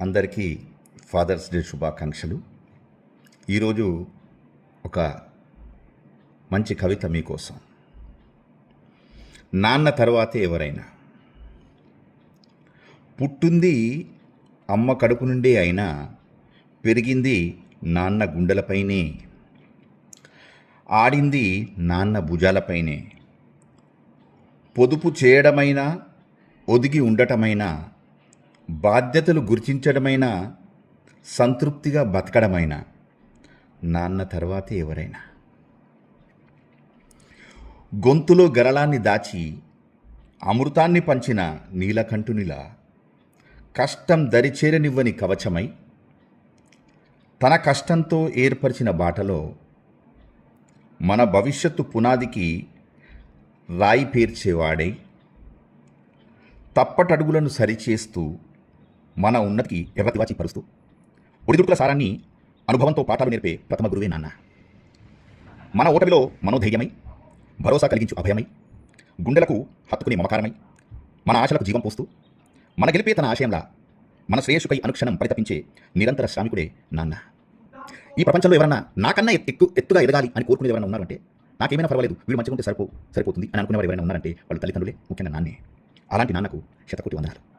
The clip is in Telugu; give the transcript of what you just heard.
అందరికీ ఫాదర్స్ డే శుభాకాంక్షలు. ఈరోజు ఒక మంచి కవిత మీకోసం. నాన్న తర్వాతే ఎవరైనా. పుట్టింది అమ్మ కడుపు నుండే అయినా పెరిగింది నాన్న గుండెలపైనే. ఆడింది నాన్న భుజాలపైనే. పొదుపు చేయడమైనా ఒదిగి ఉండటమైనా బాధ్యతలు గుర్తించడమైనా సంతృప్తిగా బతకడమైనా నాన్న తర్వాతే ఎవరైనా. గొంతులో గరళాన్ని దాచి అమృతాన్ని పంచిన నీలకంఠునిలా కష్టం దరిచేరనివ్వని కవచమై తన కష్టంతో ఏర్పరిచిన బాటలో మన భవిష్యత్తు పునాదికి రాయి పేర్చేవాడై తప్పటడుగులను సరిచేస్తూ మన ఉన్నతికి ఎర్రతివాచి పరుస్తూ. ఒడిదుడుకుల సారాన్ని అనుభవంతో పాఠాలు నేర్పే ప్రథమ గురువే నాన్న. మన ఓటమిలో మనోధైర్యమై భరోసా కలిగించు అభయమై గుండెలకు హత్తుకునే మమకారమై మన ఆశలకు జీవం పోస్తూ మన గెలిపే తన ఆశయంలా మన శ్రేయస్సుపై అనుక్షణం పరితపించే నిరంతర శ్రామికుడే నాన్న. ఈ ప్రపంచంలో ఎవరన్నా నాకన్నా ఎత్తు ఎత్తుగా ఎదగాలి అని కోరుకునేది ఎవరైనా ఉన్నారంటే నాకేమైనా పర్వాలేదు వీడు మంచిగా ఉంటే సరిపో సరిపోతుంది అని అనుకునేవారు ఎవరైనా ఉన్నారంటే వాళ్ళు తల్లిదండ్రులే ముఖ్యంగా నాన్నే. అలాంటి నాన్నకు శతకోటి వందనాలు.